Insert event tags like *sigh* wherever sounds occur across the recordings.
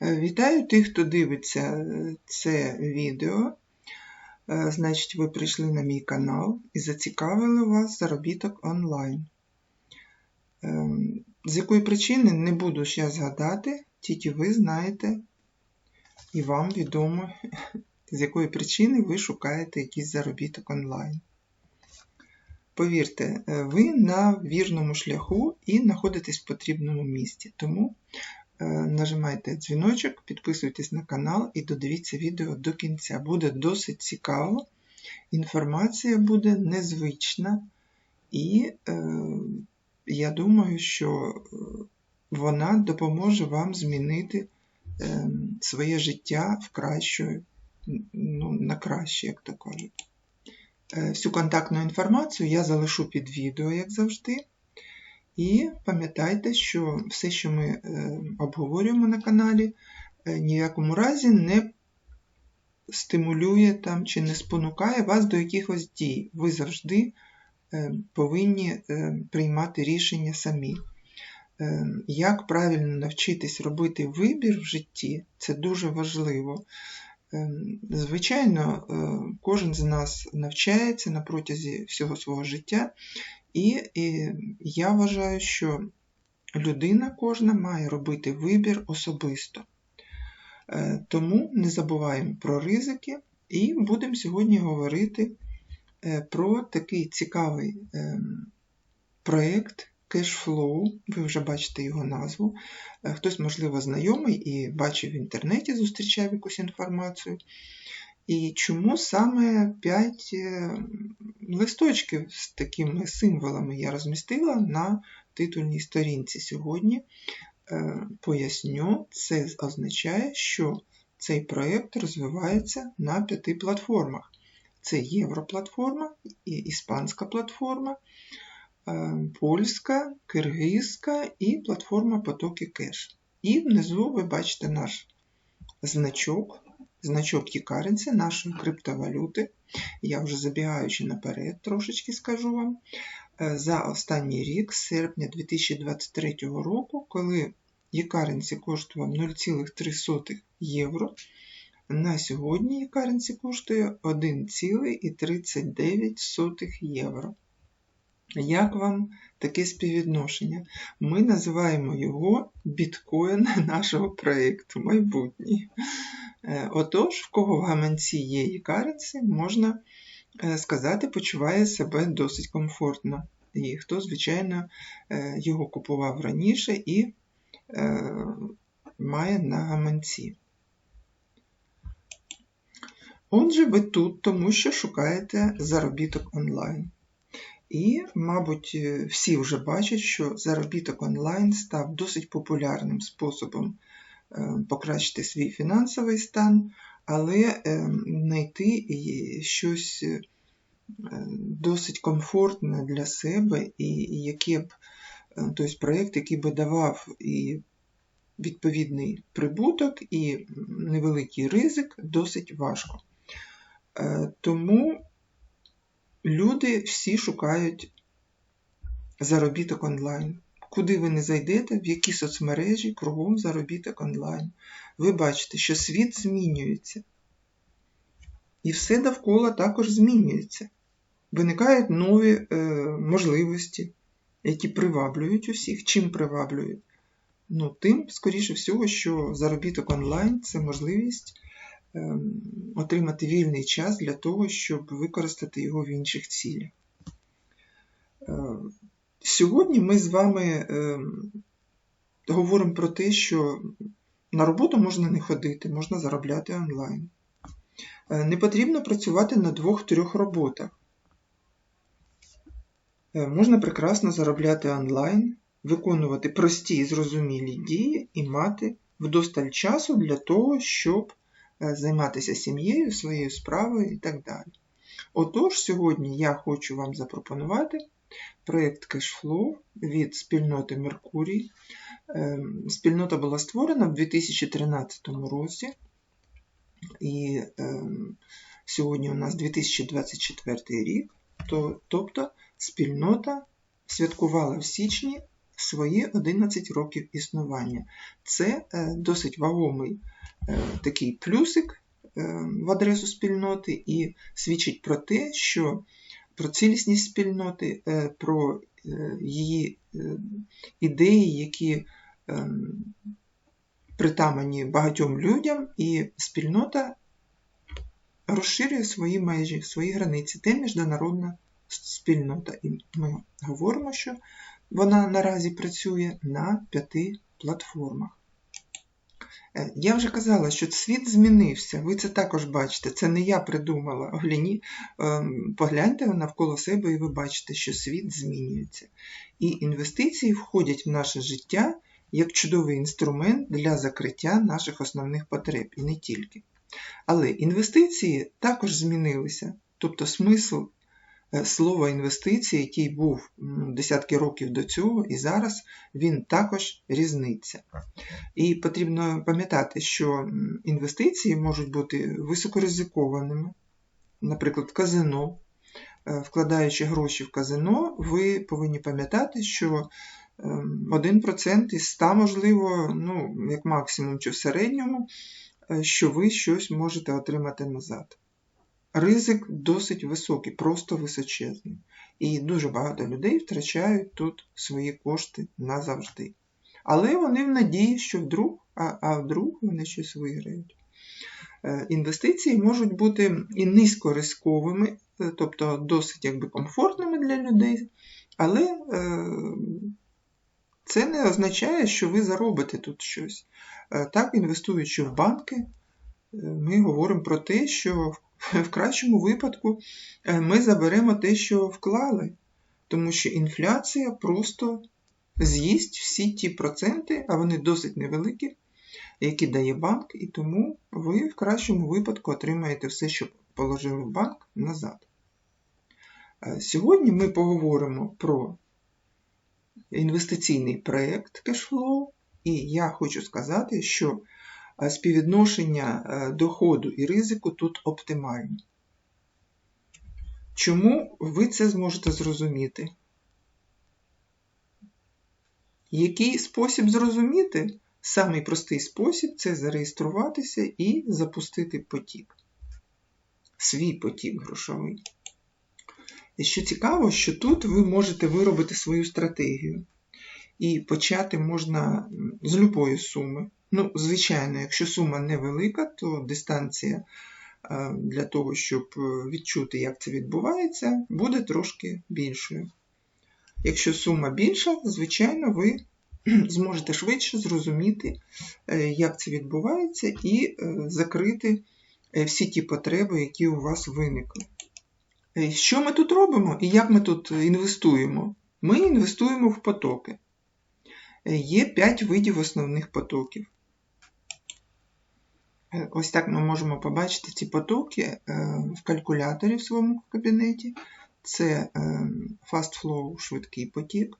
Е, Вітаю тих, хто дивиться е, це відео. Е, Значить, ви прийшли на мій канал і зацікавили вас заробіток онлайн. З якої причини не буду ще згадати, тільки ви знаєте і вам відомо, *laughs* з якої причини ви шукаєте якийсь заробіток онлайн. Повірте, ви на вірному шляху і знаходитесь в потрібному місці. Тому нажимайте дзвіночок, підписуйтесь на канал і додивіться відео до кінця. Буде досить цікаво, інформація буде незвична, і е, я думаю, що вона допоможе вам змінити е, своє життя в кращу, ну, на краще, як то кажуть. Е, Всю контактну інформацію я залишу під відео, як завжди. І пам'ятайте, що все, що ми е, обговорюємо на каналі, е, ні в якому разі не стимулює там чи не спонукає вас до якихось дій. Ви завжди повинні приймати рішення самі. Як правильно навчитись робити вибір в житті, це дуже важливо. Звичайно, кожен з нас навчається на протязі всього свого життя, і, і я вважаю, що людина кожна має робити вибір особисто. Тому не забуваємо про ризики і будемо сьогодні говорити про такий цікавий проєкт Cashflow, ви вже бачите його назву. Хтось, можливо, знайомий і бачив в інтернеті, зустрічав якусь інформацію. І чому саме 5 листочків з такими символами я розмістила на титульній сторінці сьогодні? Поясню, це означає, що цей проєкт розвивається на п'яти платформах. Це Європлатформа, іспанська платформа, польська, киргизька і платформа Потоки Кеш. І внизу ви бачите наш значок, значок e нашої криптовалюти. Я вже забігаючи наперед, трошечки скажу вам. За останній рік, серпня 2023 року, коли e коштував 0,3 євро, на сьогодні e коштує 1,39 євро. Як вам таке співвідношення? Ми називаємо його біткоін нашого проєкту майбутній. Отож, в кого в гаманці є і каренці, можна сказати, почуває себе досить комфортно. І хто, звичайно, його купував раніше і має на гаманці. Отже, ви тут, тому що шукаєте заробіток онлайн. І, мабуть, всі вже бачать, що заробіток онлайн став досить популярним способом покращити свій фінансовий стан, але знайти щось досить комфортне для себе, і яке б, тобто проєкт, який би давав і відповідний прибуток, і невеликий ризик, досить важко. Тому люди всі шукають заробіток онлайн. Куди ви не зайдете, в які соцмережі, кругом заробіток онлайн. Ви бачите, що світ змінюється. І все довкола також змінюється. Виникають нові е, можливості, які приваблюють усіх. Чим приваблюють? Ну, Тим, скоріше всього, що заробіток онлайн це можливість отримати вільний час для того, щоб використати його в інших цілях. Сьогодні ми з вами говоримо про те, що на роботу можна не ходити, можна заробляти онлайн. Не потрібно працювати на двох-трьох роботах. Можна прекрасно заробляти онлайн, виконувати прості і зрозумілі дії і мати вдосталь часу для того, щоб займатися сім'єю, своєю справою і так далі. Отож, сьогодні я хочу вам запропонувати проєкт Cashflow від спільноти Меркурій. Спільнота була створена в 2013 році, і сьогодні у нас 2024 рік, тобто спільнота святкувала в січні свої 11 років існування. Це досить вагомий такий плюсик в адресу спільноти і свідчить про те, що про цілісність спільноти, про її ідеї, які ем, притамані багатьом людям, і спільнота розширює свої межі, свої границі. Це міжнародна спільнота. І ми говоримо, що вона наразі працює на п'яти платформах. Е, я вже казала, що світ змінився, ви це також бачите. Це не я придумала. Огляні, ем, погляньте навколо себе, і ви бачите, що світ змінюється. І інвестиції входять в наше життя як чудовий інструмент для закриття наших основних потреб, і не тільки. Але інвестиції також змінилися, тобто смисл е, слова інвестиції, який був десятки років до цього, і зараз він також різниться. І потрібно пам'ятати, що інвестиції можуть бути високоризикованими, наприклад, казино. Е, вкладаючи гроші в казино, ви повинні пам'ятати, що 1% ем, із 100, можливо, ну, як максимум чи в середньому, е, що ви щось можете отримати назад. Ризик досить високий, просто височезний. І дуже багато людей втрачають тут свої кошти назавжди. Але вони в надії, що вдруг, а, а вдруг вони щось виграють. Е, інвестиції можуть бути і низькорисковими, е, тобто досить якби комфортними для людей, але це не означає, що ви заробите тут щось. Е, так, інвестуючи в банки, е, ми говоримо про те, що в кращому випадку е, ми заберемо те, що вклали, тому що інфляція просто з'їсть всі ті проценти, а вони досить невеликі, які дає банк, і тому ви в кращому випадку отримаєте все, що положили в банк назад. Сьогодні ми поговоримо про інвестиційний проєкт Cashflow, і я хочу сказати, що е, співвідношення е, доходу і ризику тут оптимальні. Чому ви це зможете зрозуміти? Який спосіб зрозуміти? Самий простий спосіб це зареєструватися і запустити потік. Свій потік грошовий. І що цікаво, що тут ви можете виробити свою стратегію. І почати можна з любої суми. Ну, звичайно, якщо сума невелика, то дистанція е, для того, щоб е, відчути, як це відбувається, буде трошки більшою. Якщо сума більша, звичайно, ви *clears throat* зможете швидше зрозуміти, е, як це відбувається, і закрити всі ті потреби, які у вас виникли. Що ми тут робимо і як ми тут інвестуємо? Ми інвестуємо в потоки. Є 5 видів основних потоків. Е, ось так ми можемо побачити ці потоки в калькуляторі в своєму кабінеті. Це Fast Flow швидкий потік,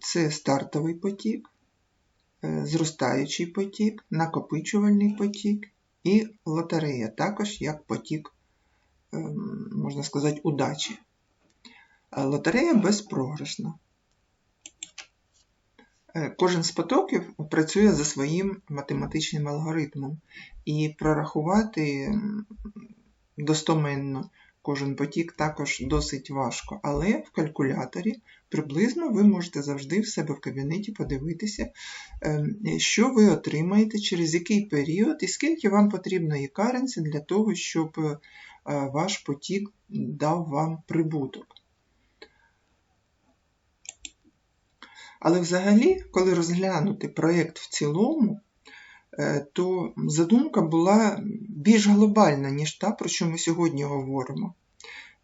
це стартовий потік, зростаючий потік, накопичувальний потік і лотерея, також як потік Ем, можна сказати, удачі. Лотерея безпрограшна. Е, кожен з потоків працює за своїм математичним алгоритмом, і прорахувати достоменно кожен потік також досить важко, але в калькуляторі приблизно ви можете завжди в себе в кабінеті подивитися, ем, що ви отримаєте, через який період і скільки вам потрібно є каренці для того, щоб Е, ваш потік дав вам прибуток. Але взагалі, коли розглянути проєкт в цілому, е, то задумка була більш глобальна, ніж та, про що ми сьогодні говоримо.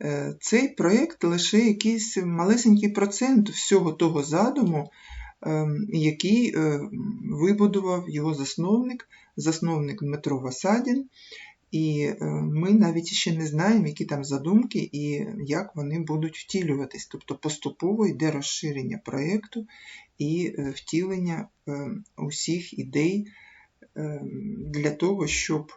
Е, цей проєкт лише якийсь малесенький процент всього того задуму, який вибудував його засновник, засновник Дмитро Васадін, і е, ми навіть ще не знаємо, які там задумки і як вони будуть втілюватись. Тобто поступово йде розширення проєкту і е, втілення е, усіх ідей для того, щоб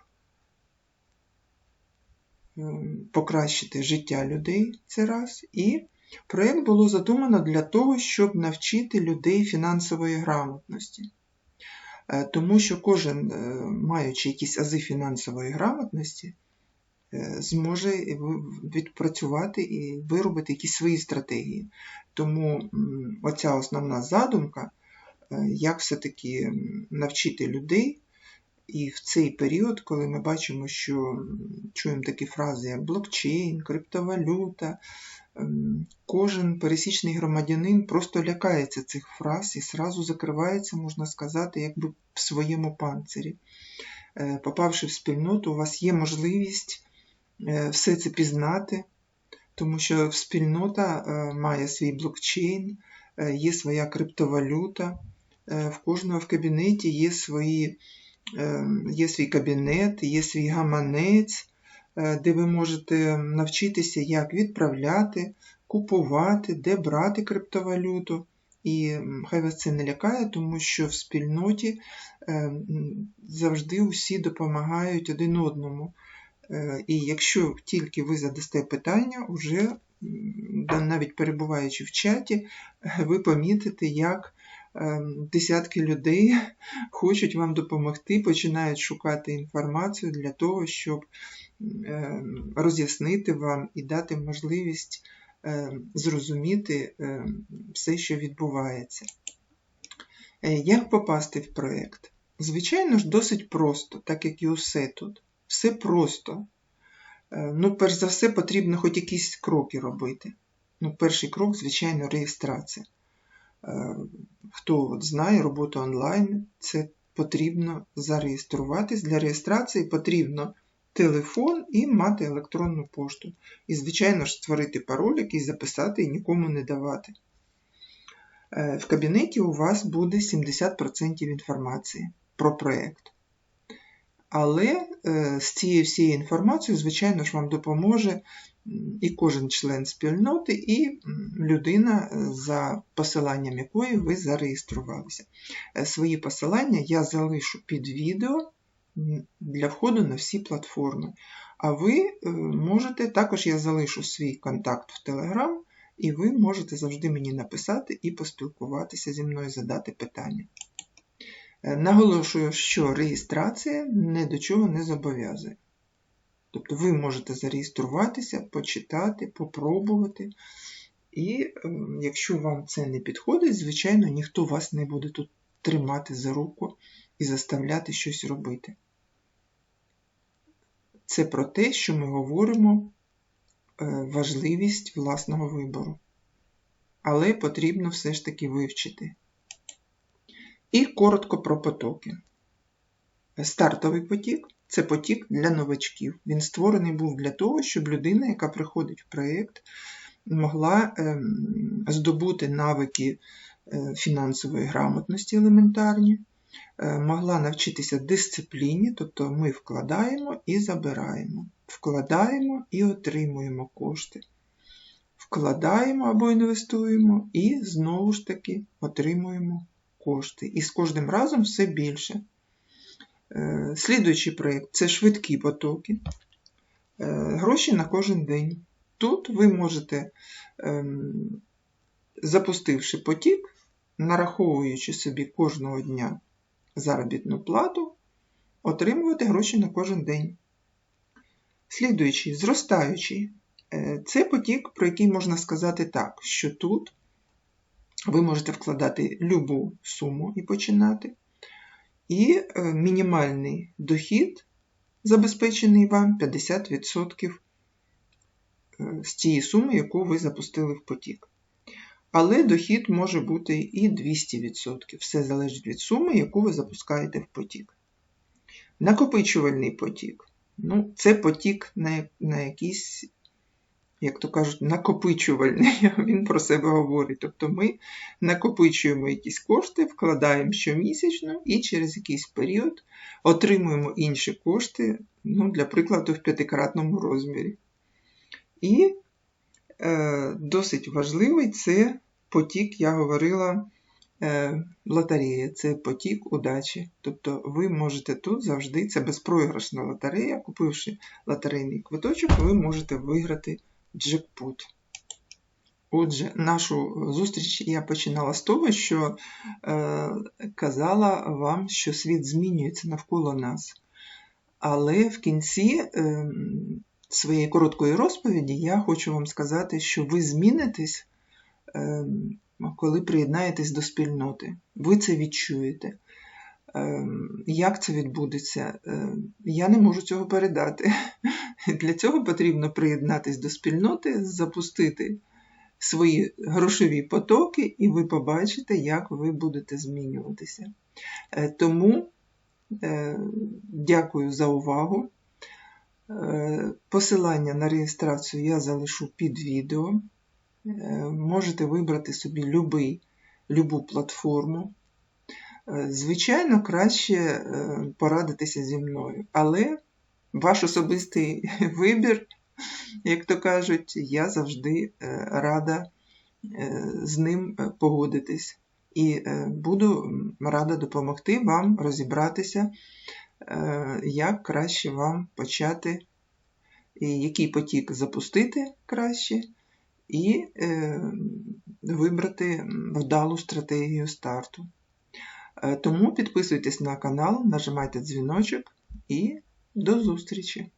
покращити життя людей це раз, і Проєкт було задумано для того, щоб навчити людей фінансової грамотності. Е, тому що кожен, е, маючи якісь ази фінансової грамотності, е, зможе відпрацювати і виробити якісь свої стратегії. Тому оця основна задумка, як все-таки навчити людей. І в цей період, коли ми бачимо, що чуємо такі фрази, як блокчейн, криптовалюта, кожен пересічний громадянин просто лякається цих фраз і зразу закривається, можна сказати, якби в своєму панцирі. Е, попавши в спільноту, у вас є можливість е, все це пізнати, тому що спільнота е, має свій блокчейн, є своя криптовалюта, в кожного в кабінеті є свої. Є свій кабінет, є свій гаманець, де ви можете навчитися, як відправляти, купувати, де брати криптовалюту. І хай вас це не лякає, тому що в спільноті е, завжди усі допомагають один одному. Е, і якщо тільки ви задасте питання, уже навіть перебуваючи в чаті, ви помітите, як е, десятки людей хочуть вам допомогти, починають шукати інформацію для того, щоб роз'яснити вам і дати можливість Е, зрозуміти е, все, що відбувається. Е, як попасти в проєкт? Звичайно ж, досить просто, так як і усе тут. Все просто. Ну, перш за все, потрібно хоч якісь кроки робити. Ну, Перший крок, звичайно, реєстрація. Хто от знає роботу онлайн, це потрібно зареєструватись. Для реєстрації потрібно телефон і мати електронну пошту. І, звичайно ж, створити пароль, який записати і нікому не давати. Е, в кабінеті у вас буде 70% інформації про проєкт. Але е, з цією всією інформацією, звичайно ж, вам допоможе і кожен член спільноти, і людина, е, за посиланням якої ви зареєструвалися. Свої посилання я залишу під відео для входу на всі платформи. А ви е, можете, також я залишу свій контакт в Telegram, і ви можете завжди мені написати і поспілкуватися зі мною, задати питання. Е, наголошую, що реєстрація ні до чого не зобов'язує. Тобто ви можете зареєструватися, почитати, попробувати. І ем, якщо вам це не підходить, звичайно, ніхто вас не буде тут тримати за руку і заставляти щось робити. Це про те, що ми говоримо е, важливість власного вибору. Але потрібно все ж таки вивчити. І коротко про потоки. Стартовий потік це потік для новачків. Він створений був для того, щоб людина, яка приходить в проєкт, могла ем, здобути навики е, фінансової грамотності елементарні, Е, могла навчитися дисципліні, тобто ми вкладаємо і забираємо, вкладаємо і отримуємо кошти. Вкладаємо або інвестуємо, і знову ж таки отримуємо кошти. І з кожним разом все більше. Е, слідуючий проєкт це швидкі потоки. Е, гроші на кожен день. Тут ви можете, ем, запустивши потік, нараховуючи собі кожного дня заробітну плату, отримувати гроші на кожен день. Слідуючий, зростаючий, е, це потік, про який можна сказати так, що тут ви можете вкладати любу суму і починати. І е, мінімальний дохід, забезпечений вам 50% е, з тієї суми, яку ви запустили в потік. Але дохід може бути і 200%. Все залежить від суми, яку ви запускаєте в потік. Накопичувальний потік. Ну, Це потік на якийсь, як то кажуть, накопичувальний. *laughs* Він про себе говорить. Тобто ми накопичуємо якісь кошти, вкладаємо щомісячно і через якийсь період отримуємо інші кошти, ну, для прикладу, в п'ятикратному розмірі. І Е, досить важливий це потік, я говорила, е, лотерея, це потік удачі. Тобто ви можете тут завжди, це безпроіграшна лотерея, купивши лотерейний квиточок, ви можете виграти джекпот. Отже, нашу зустріч я починала з того, що е, казала вам, що світ змінюється навколо нас. Але в кінці е, своєї короткої розповіді я хочу вам сказати, що ви змінитесь, е, коли приєднаєтесь до спільноти. Ви це відчуєте. Е, як це відбудеться? Е, я не можу цього передати. *laughs* Для цього потрібно приєднатись до спільноти, запустити свої грошові потоки, і ви побачите, як ви будете змінюватися. Е, тому дякую за увагу. Посилання на реєстрацію я залишу під відео. Можете вибрати собі любий, любу платформу. Звичайно, краще порадитися зі мною, але ваш особистий *laughs* вибір, як то кажуть, я завжди рада з ним погодитись. І буду рада допомогти вам розібратися, як краще вам почати, який потік запустити краще, і вибрати вдалу стратегію старту. Тому підписуйтесь на канал, нажимайте дзвіночок і до зустрічі!